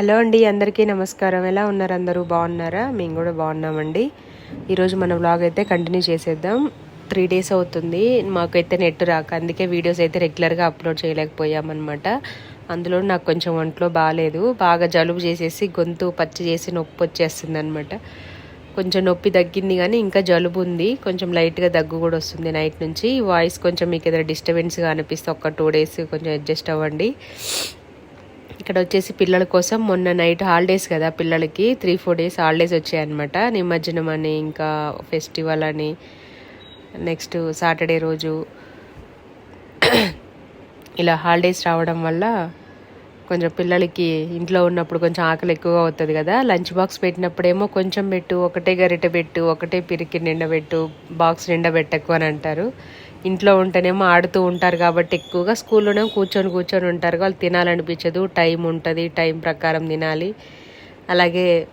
Hello అండి అందరికీ నమస్కారం. ఎలా ఉన్నారు అందరూ? బాగున్నారా? మేము కూడా బాగున్నామండి. ఈరోజు మన వ్లాగ్ అయితే కంటిన్యూ చేసేద్దాం. త్రీ డేస్ అవుతుంది. మాకైతే నెట్ రాక అందుకే వీడియోస్ అయితే రెగ్యులర్గా అప్లోడ్ చేయలేకపోయామన్నమాట. అందులో నాకు కొంచెం ఒంట్లో బాగాలేదు బాగా జలుబు చేసేసి గొంతు పచ్చి చేసి నొప్పి వచ్చేస్తుంది అనమాట కొంచెం నొప్పి తగ్గింది కానీ ఇంకా జలుబు ఉంది. కొంచెం లైట్గా దగ్గు కూడా వస్తుంది నైట్ నుంచి. వాయిస్ కొంచెం మీకు ఏదైనా డిస్టర్బెన్స్గా అనిపిస్తే ఒక టూ డేస్ కొంచెం అడ్జస్ట్ అవ్వండి. ఇక్కడ వచ్చేసి పిల్లల కోసం మొన్న నైట్ హాలిడేస్ కదా పిల్లలకి. త్రీ ఫోర్ డేస్ హాలిడేస్ వచ్చాయన్నమాట. నిమజ్జనం అని ఇంకా ఫెస్టివల్ అని నెక్స్ట్ సాటర్డే రోజు ఇలా హాలిడేస్ రావడం వల్ల కొంచెం పిల్లలకి ఇంట్లో ఉన్నప్పుడు కొంచెం ఆకలి ఎక్కువగా అవుతుంది కదా. లంచ్ బాక్స్ పెట్టినప్పుడేమో కొంచెం పెట్టు ఒకటే గరిటె పెట్టు ఒకటే పిరికి నిండబెట్టు బాక్స్ నిండబెట్టకు అని అంటారు. ఇంట్లో ఉంటేనేమో ఆడుతూ ఉంటారు కాబట్టి ఎక్కువగా స్కూల్లోనే కూర్చొని కూర్చొని ఉంటారు. వాళ్ళు తినాలనిపించదు. టైం ఉంటుంది. టైం ప్రకారం తినాలి. అలాగే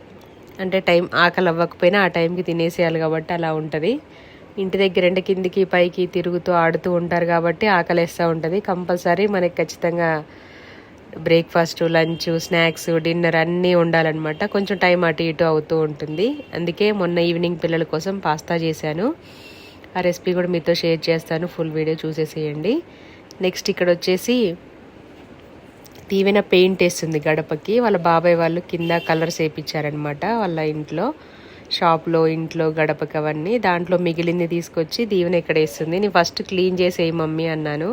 అంటే టైం ఆకలి అవ్వకపోయినా ఆ టైంకి తినేసేయాలి కాబట్టి అలా ఉంటుంది. ఇంటి దగ్గర అంటే కిందికి పైకి తిరుగుతూ ఆడుతూ ఉంటారు కాబట్టి ఆకలిస్తూ ఉంటుంది. కంపల్సరీ మనకి ఖచ్చితంగా బ్రేక్ఫాస్ట్ లంచ్ స్నాక్స్ డిన్నర్ అన్నీ ఉండాలన్నమాట. కొంచెం టైం అటు ఇటు అవుతూ ఉంటుంది. అందుకే మొన్న ఈవినింగ్ పిల్లల కోసం పాస్తా చేశాను. ఆ రెసిపీ కూడా మీతో షేర్ చేస్తాను. ఫుల్ వీడియో చూసేసేయండి. నెక్స్ట్ ఇక్కడ వచ్చేసి తీవెన పెయింట్ వేస్తుంది గడపకి. వాళ్ళ బాబాయ్ వాళ్ళు కింద కలర్స్ వేయించారనమాట వాళ్ళ ఇంట్లో. షాప్లో ఇంట్లో గడపకి అవన్నీ. దాంట్లో మిగిలింది తీసుకొచ్చి దీవెన ఇక్కడ వేస్తుంది. నేను ఫస్ట్ క్లీన్ చేసేయి మమ్మీ అన్నాను.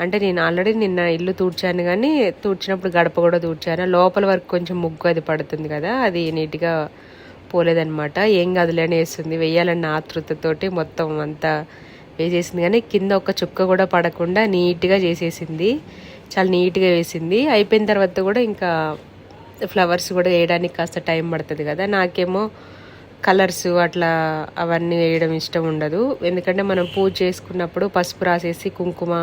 అంటే నేను ఆల్రెడీ నిన్న ఇల్లు తూడ్చాను కానీ తూడ్చినప్పుడు గడప కూడా తూడ్చాను. లోపల వరకు కొంచెం ముగ్గు అది పడుతుంది కదా అది నీట్గా పోలేదనమాట ఏం కాదులేని వేస్తుంది వేయాలన్న ఆతృతతోటి మొత్తం అంతా వేసేసింది. కానీ కింద ఒక చుక్క కూడా పడకుండా నీట్గా చేసేసింది. చాలా నీట్గా వేసింది. అయిపోయిన తర్వాత కూడా ఇంకా ఫ్లవర్స్ కూడా వేయడానికి కాస్త టైం పడుతుంది కదా. నాకేమో కలర్స్ అట్లా అవన్నీ వేయడం ఇష్టం ఉండదు. ఎందుకంటే మనం పూజ చేసుకున్నప్పుడు పసుపు రాసేసి కుంకుమ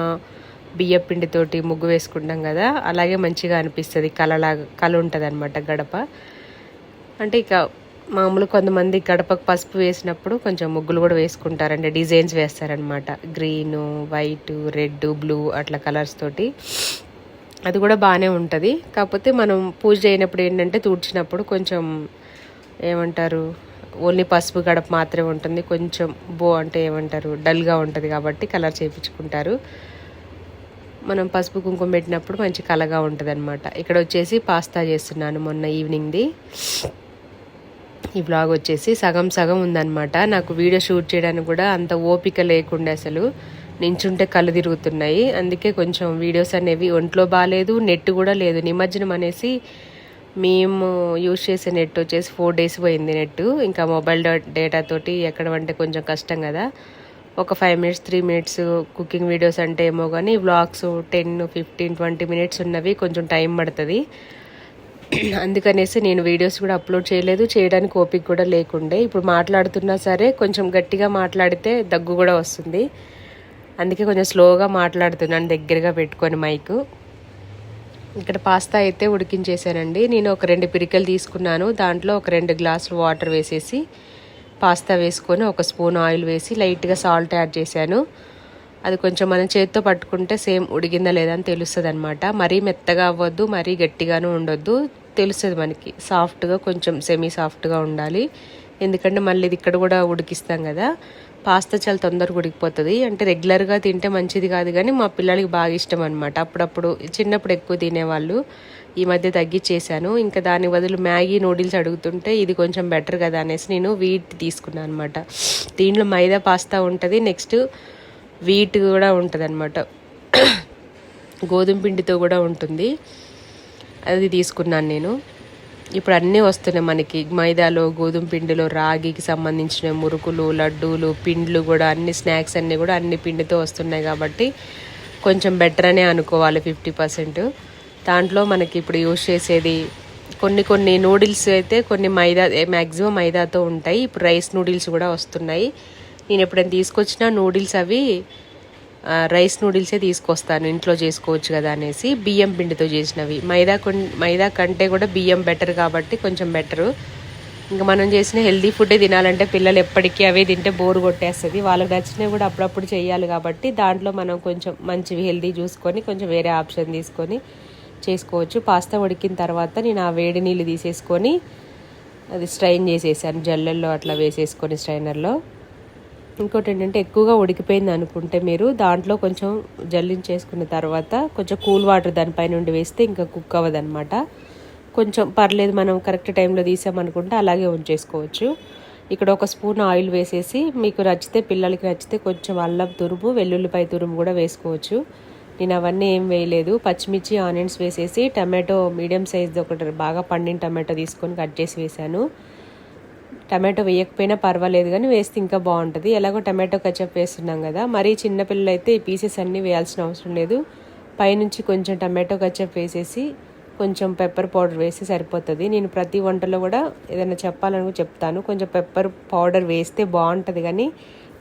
బియ్య పిండితోటి ముగ్గు వేసుకుంటాం కదా. అలాగే మంచిగా అనిపిస్తుంది. కలలాగా కళ ఉంటుంది అనమాట గడప. అంటే ఇక మామూలు కొంతమంది గడపకు పసుపు వేసినప్పుడు కొంచెం ముగ్గులు కూడా వేసుకుంటారండి. డిజైన్స్ వేస్తారనమాట గ్రీన్ వైట్ రెడ్ బ్లూ అట్లా కలర్స్ తోటి. అది కూడా బాగానే ఉంటుంది. కాకపోతే మనం పూజ చేయనప్పుడు ఏంటంటే తూడ్చినప్పుడు కొంచెం ఏమంటారు ఓన్లీ పసుపు గడప మాత్రమే ఉంటుంది. కొంచెం బో అంటే ఏమంటారు డల్గా ఉంటుంది కాబట్టి కలర్ చేయించుకుంటారు మనం పసుపు కుంకుమ పెట్టినప్పుడు మంచి కలగా ఉంటుంది అనమాట ఇక్కడ వచ్చేసి పాస్తా చేస్తున్నాను మొన్న ఈవినింగ్ది. ఈ బ్లాగ్ వచ్చేసి సగం సగం ఉందన్నమాట. నాకు వీడియో షూట్ చేయడానికి కూడా అంత ఓపిక లేకుండా అసలు. నించుంటే కళ్ళు తిరుగుతున్నాయి. అందుకే కొంచెం వీడియోస్ అనేవి ఒంట్లో బాగాలేదు నెట్ కూడా లేదు. నిమజ్జనం అనేసి మేము యూజ్ చేసే నెట్ వచ్చేసి ఫోర్ డేస్ పోయింది నెట్. ఇంకా మొబైల్ డేటా తోటి ఎక్కడ అంటే కొంచెం కష్టం కదా. ఒక five minutes three minutes cooking videos అంటే ఏమో కానీ vlogs ten fifteen twenty minutes ఉన్నవి కొంచెం టైం పడుతుంది. అందుకనేసి నేను వీడియోస్ కూడా అప్లోడ్ చేయలేదు. చేయడానికి ఓపిక కూడా లేకుండే. ఇప్పుడు మాట్లాడుతున్నా సరే కొంచెం గట్టిగా మాట్లాడితే దగ్గు కూడా వస్తుంది. అందుకే కొంచెం స్లోగా మాట్లాడుతున్నాను దగ్గరగా పెట్టుకొని మైక్. ఇక్కడ పాస్తా అయితే ఉడికించేసానండి. నేను ఒక రెండు పిరికలు తీసుకున్నాను. దాంట్లో ఒక రెండు గ్లాసులు వాటర్ వేసేసి పాస్తా వేసుకొని ఒక స్పూన్ ఆయిల్ వేసి లైట్గా సాల్ట్ యాడ్ చేశాను. అది కొంచెం మనం చేతితో పట్టుకుంటే సేమ్ ఉడిగిందా లేదా అని తెలుస్తుంది అనమాట మరీ మెత్తగా అవ్వద్దు మరీ గట్టిగాను ఉండొద్దు. తెలుస్తుంది మనకి. సాఫ్ట్గా కొంచెం సెమీ సాఫ్ట్గా ఉండాలి. ఎందుకంటే మళ్ళీ ఇది ఇక్కడ కూడా ఉడికిస్తాం కదా. పాస్తా చాలా తొందరగా ఉడికిపోతుంది. అంటే రెగ్యులర్గా తింటే మంచిది కాదు కానీ మా పిల్లలకి బాగా ఇష్టం అనమాట అప్పుడప్పుడు చిన్నప్పుడు ఎక్కువ తినేవాళ్ళు. ఈ మధ్య తగ్గించేసాను ఇంకా దాని బదులు మ్యాగీ నూడిల్స్ అడుగుతుంటే ఇది కొంచెం బెటర్ కదా అనేసి నేను వీటి తీసుకున్నాను అనమాట దీంట్లో మైదా పాస్తా ఉంటుంది. నెక్స్ట్ వీట్ కూడా ఉంటుంది అనమాట గోధుమ పిండితో కూడా ఉంటుంది. అది తీసుకున్నాను నేను. ఇప్పుడు అన్నీ వస్తున్నాయి మనకి. మైదాలో గోధుమ పిండిలో రాగికి సంబంధించిన మురుకులు లడ్డూలు పిండ్లు కూడా అన్ని స్నాక్స్ అన్నీ కూడా అన్ని పిండితో వస్తున్నాయి కాబట్టి కొంచెం బెటర్ అనే అనుకోవాలి ఫిఫ్టీ పర్సెంట్. దాంట్లో మనకి ఇప్పుడు యూజ్ చేసేది కొన్ని కొన్ని నూడిల్స్ అయితే కొన్ని మైదా మ్యాక్సిమం మైదాతో ఉంటాయి. ఇప్పుడు రైస్ నూడిల్స్ కూడా వస్తున్నాయి. నేను ఎప్పుడైనా తీసుకొచ్చిన నూడిల్స్ అవి రైస్ నూడిల్సే తీసుకొస్తాను ఇంట్లో చేసుకోవచ్చు కదా అనేసి. బియ్యం పిండితో చేసినవి. మైదా మైదా కంటే కూడా బియ్యం బెటర్ కాబట్టి కొంచెం బెటరు. ఇంకా మనం చేసిన హెల్దీ ఫుడ్డే తినాలంటే పిల్లలు ఎప్పటికీ అవే తింటే బోర్ కొట్టేస్తుంది. వాళ్ళకి నచ్చినవి కూడా అప్పుడప్పుడు చేయాలి కాబట్టి దాంట్లో మనం కొంచెం మంచివి హెల్దీ చూసుకొని కొంచెం వేరే ఆప్షన్ తీసుకొని చేసుకోవచ్చు. పాస్తా ఉడికిన తర్వాత నేను ఆ వేడి నీళ్ళు తీసేసుకొని అది స్ట్రైన్ చేసేసాను జల్లల్లో అట్లా వేసేసుకొని స్ట్రైనర్లో. ఇంకోటి ఏంటంటే ఎక్కువగా ఉడికిపోయింది అనుకుంటే మీరు దాంట్లో కొంచెం జల్లించేసుకున్న తర్వాత కొంచెం కూల్ వాటర్ దానిపై నుండి వేస్తే ఇంకా కుక్ అవ్వదనమాట కొంచెం పర్లేదు మనం కరెక్ట్ టైంలో తీసామనుకుంటే అలాగే ఉంచేసుకోవచ్చు. ఇక్కడ ఒక స్పూన్ ఆయిల్ వేసేసి మీకు నచ్చితే పిల్లలకి నచ్చితే కొంచెం అల్లం తురుము వెల్లుల్లిపాయ తురుము కూడా వేసుకోవచ్చు. నేను అవన్నీ ఏం వేయలేదు. పచ్చిమిర్చి ఆనియన్స్ వేసేసి టమాటో మీడియం సైజ్ ఒకటి బాగా పండిన టమాటో తీసుకొని కట్ చేసి వేసాను టమాటో వేయకపోయినా పర్వాలేదు కానీ వేస్తే ఇంకా బాగుంటుంది. ఎలాగో టమాటో కచప్ వేస్తున్నాం కదా మరీ చిన్నపిల్లలు అయితే ఈ పీసెస్ అన్నీ వేయాల్సిన అవసరం లేదు. పైనుంచి కొంచెం టమాటో కచప్ వేసేసి కొంచెం పెప్పర్ పౌడర్ వేసి సరిపోతుంది. నేను ప్రతి వంటలో కూడా ఏదైనా చెప్పాలని చెప్తాను. కొంచెం పెప్పర్ పౌడర్ వేస్తే బాగుంటుంది కానీ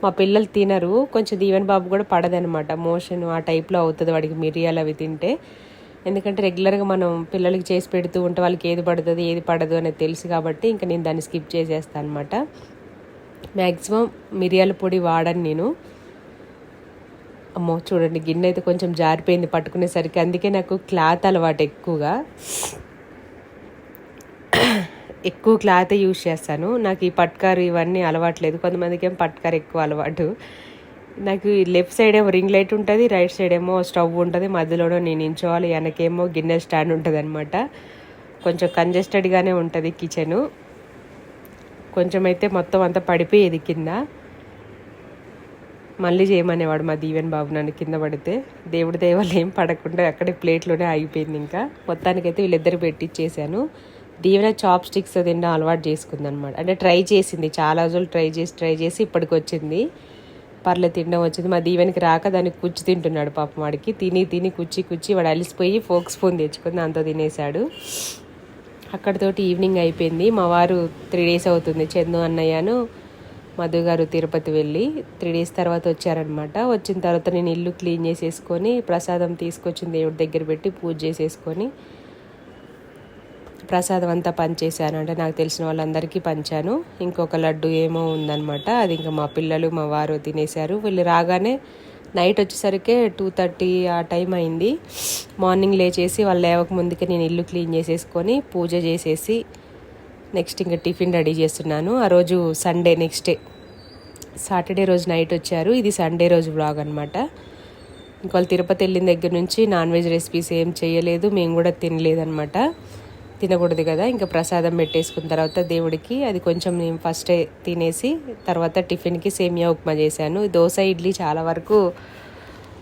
మా పిల్లలు తినరు. కొంచెం దీవెన్ బాబు కూడా పడదనమాట మోషన్ ఆ టైప్లో అవుతుంది వాడికి మిరియాలు అవి తింటే. ఎందుకంటే రెగ్యులర్గా మనం పిల్లలకి చేసి పెడుతూ ఉంటే వాళ్ళకి ఏది పడుతుంది ఏది పడదు అనేది తెలుసు కాబట్టి ఇంకా నేను దాన్ని స్కిప్ చేసేస్తాను అనమాట మ్యాక్సిమం మిరియాల పొడి వాడను నేను. అమ్మో చూడండి గిన్నె అయితే కొంచెం జారిపోయింది పట్టుకునేసరికి. అందుకే నాకు క్లాత్ అలవాటు ఎక్కువగా. ఎక్కువ క్లాత్ యూజ్ చేస్తాను. నాకు ఈ పట్కారు ఇవన్నీ అలవాట్లేదు కొంతమందికి ఏం పట్కారు ఎక్కువ అలవాటు. నాకు లెఫ్ట్ సైడ్ ఏమో రింగ్ లైట్ ఉంటుంది రైట్ సైడ్ ఏమో స్టవ్ ఉంటుంది మధ్యలోనో నేను నించోవాలి వెనకేమో గిన్నె స్టాండ్ ఉంటుంది అనమాట కొంచెం కంజెస్టెడ్గానే ఉంటుంది కిచెను కొంచెం అయితే మొత్తం అంతా పడిపోయేది కింద. మళ్ళీ చేయమనేవాడు మా దీవెన్ బాబు నన్ను కింద పడితే. దేవుడి దేవాలు ఏం పడకుండా అక్కడే ప్లేట్లోనే ఆగిపోయింది ఇంకా. మొత్తానికైతే వీళ్ళిద్దరు పెట్టిచ్చేసాను. దీవెన చాప్ స్టిక్స్ తిన్న అలవాటు చేసుకుందనమాట అంటే ట్రై చేసింది చాలా రోజులు ట్రై చేసి ట్రై చేసి ఇప్పటికి వచ్చింది పర్లే తినడం వచ్చింది. మా దీవెనికి రాక దాన్ని కుచ్చి తింటున్నాడు పాపం వాడికి. తిని తిని కుచ్చి కుచ్చి వాడు అలిసిపోయి ఫోక్ స్పూన్ తెచ్చుకుంది దాంతో తినేశాడు. అక్కడితోటి ఈవినింగ్ అయిపోయింది. మా వారు త్రీ డేస్ అవుతుంది. చందు అన్నయ్యను మధు గారు తిరుపతి వెళ్ళి త్రీ డేస్ తర్వాత వచ్చారనమాట వచ్చిన తర్వాత నేను ఇల్లు క్లీన్ చేసేసుకొని ప్రసాదం తీసుకొచ్చిన దేవుడి దగ్గర పెట్టి పూజ చేసేసుకొని ప్రసాదం అంతా పంచేశాను. అంటే నాకు తెలిసిన వాళ్ళందరికీ పంచాను. ఇంకొక లడ్డు ఏమో ఉందనమాట అది ఇంకా మా పిల్లలు మా వారు తినేశారు. వీళ్ళు రాగానే నైట్ వచ్చేసరికి టూ థర్టీ ఆ టైం అయింది. మార్నింగ్ లేచేసి వాళ్ళు లేవక ముందుకే నేను ఇల్లు క్లీన్ చేసేసుకొని పూజ చేసేసి నెక్స్ట్ ఇంకా టిఫిన్ రెడీ చేస్తున్నాను. ఆ రోజు సండే నెక్స్ట్ డే. సాటర్డే రోజు నైట్ వచ్చారు. ఇది సండే రోజు బ్లాగ్ అనమాట ఇంక తిరుపతి వెళ్ళిన దగ్గర నుంచి నాన్ వెజ్ రెసిపీస్ ఏం చేయలేదు. మేము కూడా తినలేదన్నమాట. తినకూడదు కదా ఇంకా ప్రసాదం పెట్టేసుకున్న తర్వాత దేవుడికి అది కొంచెం నేను ఫస్ట్ తినేసి తర్వాత టిఫిన్కి సేమియా ఉప్మా చేశాను. దోశ ఇడ్లీ చాలా వరకు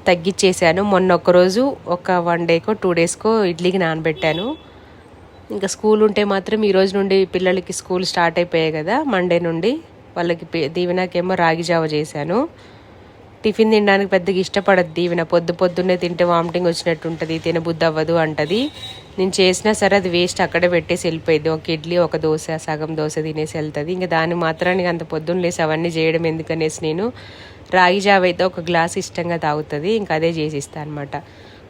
తగ్గించేసాను మొన్న ఒకరోజు ఒక వన్ డేకో టూ డేస్కో ఇడ్లీకి నానబెట్టాను. ఇంకా స్కూల్ ఉంటే మాత్రం ఈ రోజు నుండి పిల్లలకి స్కూల్ స్టార్ట్ అయిపోయాయి కదా మండే నుండి వాళ్ళకి దీవెనకేమో రాగి జావ చేశాను. టిఫిన్ తినడానికి పెద్దగా ఇష్టపడద్దు దీవెన. పొద్దు పొద్దున్నే తింటే వామిటింగ్ వచ్చినట్టు ఉంటుంది తినబుద్ధి అవ్వదు అంటది. నేను చేసినా సరే అది వేస్ట్ అక్కడే పెట్టేసి వెళ్ళిపోయింది. ఒక ఇడ్లీ ఒక దోశ సగం దోశ తినేసి వెళ్తుంది. ఇంకా దాన్ని మాత్రానికి అంత పొద్దున్న లేసి అవన్నీ చేయడం ఎందుకనేసి నేను రాగి జావ అయితే ఒక గ్లాస్ ఇష్టంగా తాగుతుంది. ఇంకా అదే చేసిస్తాను అనమాట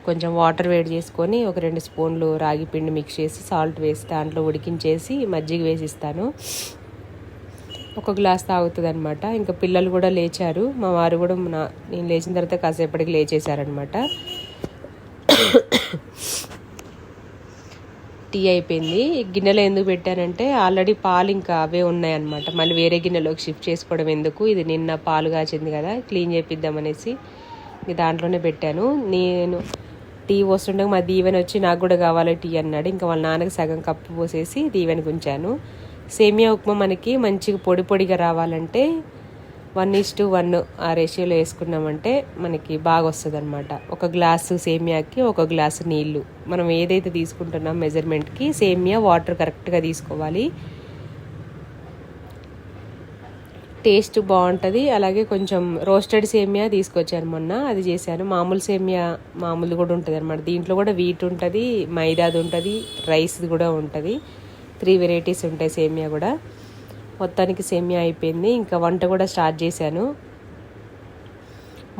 కొంచెం వాటర్ వేడి చేసుకొని ఒక రెండు స్పూన్లు రాగి పిండి మిక్స్ చేసి సాల్ట్ వేసి దాంట్లో ఉడికించేసి మజ్జిగ వేసిస్తాను. ఒక గ్లాస్ తాగుతుంది అనమాట ఇంకా పిల్లలు కూడా లేచారు. మా వారు కూడా నా నేను లేచిన తర్వాత కాసేపటికి లేచేశారనమాట టీ అయిపోయింది. గిన్నెలో ఎందుకు పెట్టానంటే ఆల్రెడీ పాలు ఇంకా అవే ఉన్నాయన్నమాట. మళ్ళీ వేరే గిన్నెలోకి షిఫ్ట్ చేసుకోవడం ఎందుకు? ఇది నిన్న పాలు కాచింది కదా క్లీన్ చేపిద్దామనేసి దాంట్లోనే పెట్టాను. నేను టీ పోస్తుండగా మా దీవెన వచ్చి నాకు కూడా కావాలి టీ అన్నాడు. ఇంకా వాళ్ళ నాన్నకి సగం కప్పు పోసేసి దీవెనకు ఉంచాను సేమియా ఉప్మా మనకి మంచిగా పొడి పొడిగా రావాలంటే వన్ ఈస్ టు వన్ ఆ రేషియోలో వేసుకున్నామంటే మనకి బాగా వస్తుంది అనమాట ఒక గ్లాసు సేమియాకి ఒక గ్లాసు నీళ్ళు. మనం ఏదైతే తీసుకుంటున్నాం మెజర్మెంట్కి సేమియా వాటర్ కరెక్ట్గా తీసుకోవాలి. టేస్ట్ బాగుంటుంది. అలాగే కొంచెం రోస్టెడ్ సేమియా తీసుకొచ్చాను మొన్న. అది చేశాను. మామూలు సేమియా మామూలు కూడా ఉంటుంది అనమాట దీంట్లో కూడా వీట్ ఉంటుంది మైదాది ఉంటుంది రైస్ది కూడా ఉంటుంది. త్రీ వెరైటీస్ ఉంటాయి సేమియా కూడా. మొత్తానికి సేమియా అయిపోయింది. ఇంకా వంట కూడా స్టార్ట్ చేశాను.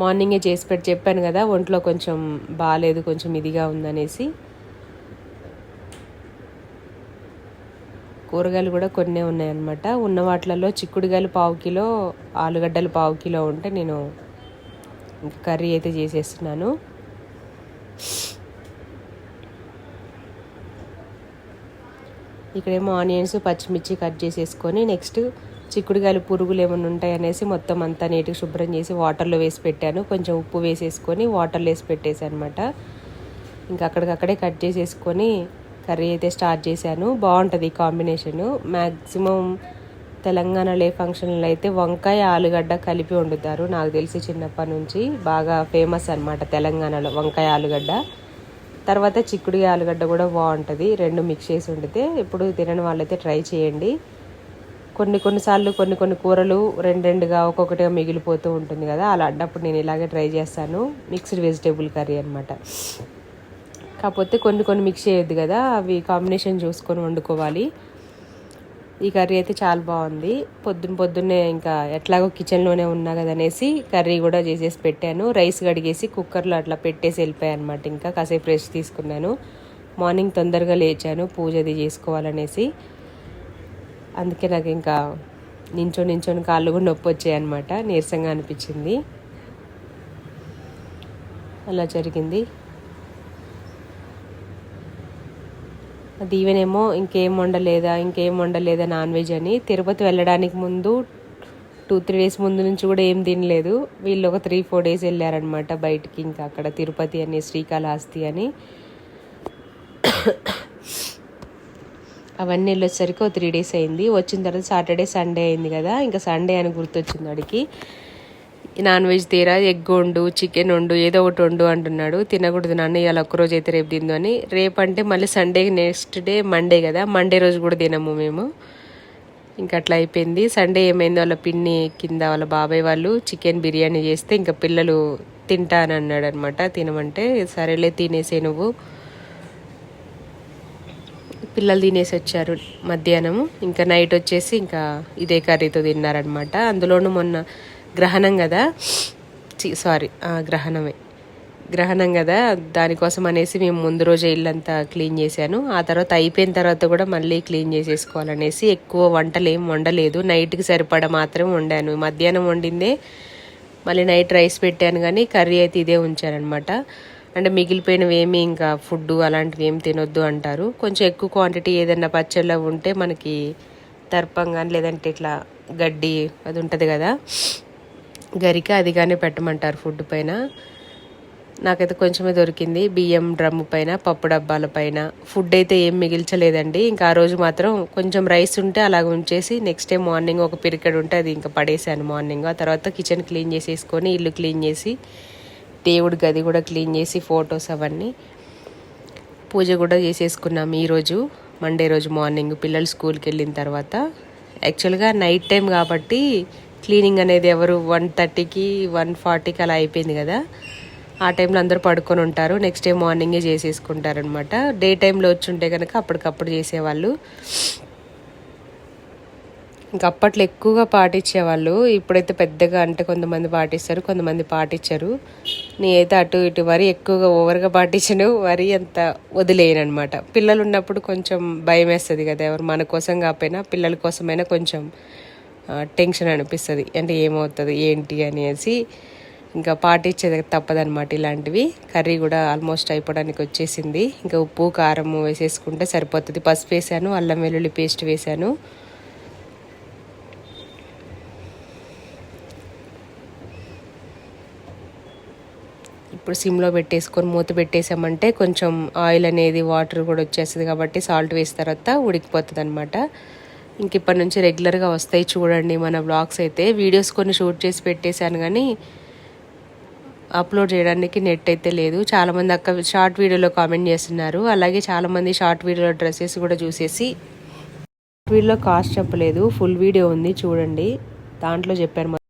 మార్నింగే చేసి పెట్టి చెప్పాను కదా ఒంట్లో కొంచెం బాగాలేదు కొంచెం ఇదిగా ఉందనేసి. కూరగాయలు కూడా కొన్నే ఉన్నాయన్నమాట. ఉన్న వాటిలలో చిక్కుడుగాయలు పావు కిలో ఆలుగడ్డలు పావు కిలో ఉంటే నేను కర్రీ అయితే చేసేస్తున్నాను. ఇక్కడేమో ఆనియన్స్ పచ్చిమిర్చి కట్ చేసేసుకొని నెక్స్ట్ చిక్కుడుకాయలు పురుగులు ఏమైనా ఉంటాయి అనేసి మొత్తం అంతా నీట్గా శుభ్రం చేసి వాటర్లో వేసి పెట్టాను. కొంచెం ఉప్పు వేసేసుకొని వాటర్లో వేసి పెట్టేసి అనమాట ఇంకా అక్కడికక్కడే కట్ చేసేసుకొని కర్రీ అయితే స్టార్ట్ చేశాను. బాగుంటుంది ఈ కాంబినేషను. మ్యాక్సిమం తెలంగాణలో ఏ ఫంక్షన్లో అయితే వంకాయ ఆలుగడ్డ కలిపి వండుతారు. నాకు తెలిసి చిన్నప్పటి నుంచి బాగా ఫేమస్ అనమాట తెలంగాణలో వంకాయ ఆలుగడ్డ. తర్వాత చిక్కుడుగా ఆలుగడ్డ కూడా బాగుంటుంది. రెండు మిక్స్ చేసి వండితే ఇప్పుడు తినని వాళ్ళైతే ట్రై చేయండి. కొన్ని కొన్నిసార్లు కొన్ని కొన్ని కూరలు రెండు రెండుగా ఒక్కొక్కటిగా మిగిలిపోతూ ఉంటుంది కదా అలా అడ్డప్పుడు నేను ఇలాగే ట్రై చేస్తాను. మిక్స్డ్ వెజిటేబుల్ కర్రీ అనమాట కాకపోతే కొన్ని కొన్ని మిక్స్ చేయొద్దు కదా అవి కాంబినేషన్ చూసుకొని వండుకోవాలి. ఈ కర్రీ అయితే చాలా బాగుంది. పొద్దున్న పొద్దున్నే ఇంకా ఎట్లాగో కిచెన్లోనే ఉన్నా కదా అనేసి కర్రీ కూడా చేసేసి పెట్టాను. రైస్ కడిగేసి కుక్కర్లో అట్లా పెట్టేసి వెళ్ళిపోయాను అనమాట ఇంకా కాసేపు రెస్ట్ తీసుకున్నాను. మార్నింగ్ తొందరగా లేచాను. పూజ అది చేసుకోవాలనేసి. అందుకే నాకు ఇంకా నించో నించొని కాళ్ళు కూడా నొప్పి వచ్చాయి అనమాట నీరసంగా అనిపించింది. అలా జరిగింది. దీవెనేమో ఇంకేం వండలేదా ఇంకేం వండలేదా నాన్ వెజ్ అని. తిరుపతి వెళ్ళడానికి ముందు టూ త్రీ డేస్ ముందు నుంచి కూడా ఏం తినలేదు. వీళ్ళు ఒక త్రీ ఫోర్ డేస్ వెళ్ళారనమాట బయటికి ఇంకా అక్కడ తిరుపతి అని శ్రీకాళహస్తి అని. అవన్నీ వెళ్ళేసరికి ఓ త్రీ డేస్ అయింది. వచ్చిన తర్వాత సాటర్డే సండే అయింది కదా ఇంకా సండే అని గుర్తొచ్చింది వాడికి. నాన్ వెజ్ తీరా ఎగ్ వండు చికెన్ వండు ఏదో ఒకటి వండు అంటున్నాడు. తినకూడదు నాన్న ఇవాళ ఒక్కరోజు అయితే రేపు తిందు అని. రేపంటే మళ్ళీ సండే నెక్స్ట్ డే మండే కదా. మండే రోజు కూడా తినము మేము. ఇంకా అట్లా అయిపోయింది. సండే ఏమైంది? వాళ్ళ పిన్ని కింద వాళ్ళ బాబాయ్ వాళ్ళు చికెన్ బిర్యానీ చేస్తే ఇంకా పిల్లలు తింటానన్నాడు అన్నాడు అనమాట తినమంటే సరేలే తినేసే నువ్వు. పిల్లలు తినేసి వచ్చారు మధ్యాహ్నము. ఇంకా నైట్ వచ్చేసి ఇంకా ఇదే కర్రీతో తిన్నారనమాట. అందులోనూ మొన్న గ్రహణం కదా? సారీ గ్రహణమే. గ్రహణం కదా? దానికోసం అనేసి మేము ముందు రోజే ఇల్లంతా క్లీన్ చేశాను. ఆ తర్వాత అయిపోయిన తర్వాత కూడా మళ్ళీ క్లీన్ చేసేసుకోవాలనేసి ఎక్కువ వంటలు ఏం వండలేదు. నైట్కి సరిపడా మాత్రం వండాను. మధ్యాహ్నం వండిందే మళ్ళీ నైట్ రైస్ పెట్టాను కానీ కర్రీ అయితే ఇదే ఉంచానమాట అంటే మిగిలిపోయినవి ఏమి ఇంకా ఫుడ్ అలాంటివి ఏం తినొద్దు అంటారు. కొంచెం ఎక్కువ క్వాంటిటీ ఏదైనా పచ్చళ్ళ ఉంటే మనకి తర్పం కానీ లేదంటే ఇట్లా గడ్డి అది ఉంటుంది కదా? గరిక అదిగానే పెట్టమంటారు ఫుడ్ పైన. నాకైతే కొంచెమే దొరికింది. బియ్యం డ్రమ్ము పైన పప్పు డబ్బాల పైన. ఫుడ్ అయితే ఏం మిగిల్చలేదండి. ఇంకా ఆ రోజు మాత్రం కొంచెం రైస్ ఉంటే అలాగ ఉంచేసి నెక్స్ట్ డే మార్నింగ్ ఒక పిరికెడ్ ఉంటే అది ఇంకా పడేసాను మార్నింగ్ ఆ తర్వాత కిచెన్ క్లీన్ చేసేసుకొని ఇల్లు క్లీన్ చేసి దేవుడి గది కూడా క్లీన్ చేసి ఫొటోస్ అవన్నీ పూజ కూడా చేసేసుకున్నాం ఈరోజు మండే రోజు మార్నింగ్ పిల్లలు స్కూల్కి వెళ్ళిన తర్వాత. యాక్చువల్గా నైట్ టైం కాబట్టి క్లీనింగ్ అనేది ఎవరు వన్ థర్టీకి వన్ ఫార్టీకి అలా అయిపోయింది కదా. ఆ టైంలో అందరూ పడుకొని ఉంటారు. నెక్స్ట్ డే మార్నింగే చేసేసుకుంటారనమాట డే టైంలో వచ్చి ఉంటే కనుక అప్పటికప్పుడు చేసేవాళ్ళు. ఇంకా అప్పట్లో ఎక్కువగా పాటించేవాళ్ళు. ఇప్పుడైతే పెద్దగా అంటే కొంతమంది పాటిస్తారు కొంతమంది పాటించరు. నేనైతే అటు ఇటు వరి ఎక్కువగా ఓవర్గా పాటించను. వరి అంత వదిలేయను అనమాట పిల్లలు ఉన్నప్పుడు కొంచెం భయం వేస్తుంది కదా. ఎవరు మన కోసం కాకపోయినా పిల్లల కోసమైనా కొంచెం టెన్షన్ అనిపిస్తుంది. అంటే ఏమవుతుంది ఏంటి అనేసి ఇంకా పాటించేది తప్పదనమాట ఇలాంటివి. కర్రీ కూడా ఆల్మోస్ట్ అయిపోవడానికి వచ్చేసింది. ఇంకా ఉప్పు కారం వేసేసుకుంటే సరిపోతుంది. పసుపు వేసాను అల్లం వెల్లుల్లి పేస్ట్ వేసాను. ఇప్పుడు సిమ్లో పెట్టేసుకొని మూత పెట్టేసామంటే కొంచెం ఆయిల్ అనేది వాటర్ కూడా వచ్చేస్తుంది కాబట్టి సాల్ట్ వేసిన తర్వాత ఉడికిపోతుంది అనమాట ఇంక ఇప్పటి నుంచి రెగ్యులర్గా వస్తాయి చూడండి మన బ్లాగ్స్ అయితే. వీడియోస్ కొన్ని షూట్ చేసి పెట్టేశాను కానీ అప్లోడ్ చేయడానికి నెట్ అయితే లేదు. చాలామంది అక్క షార్ట్ వీడియోలో కామెంట్ చేస్తున్నారు. అలాగే చాలామంది షార్ట్ వీడియోలో డ్రెస్సెస్ కూడా చూసేసి వీడియోలో కాస్ట్ చెప్పలేదు. ఫుల్ వీడియో ఉంది చూడండి. దాంట్లో చెప్పారు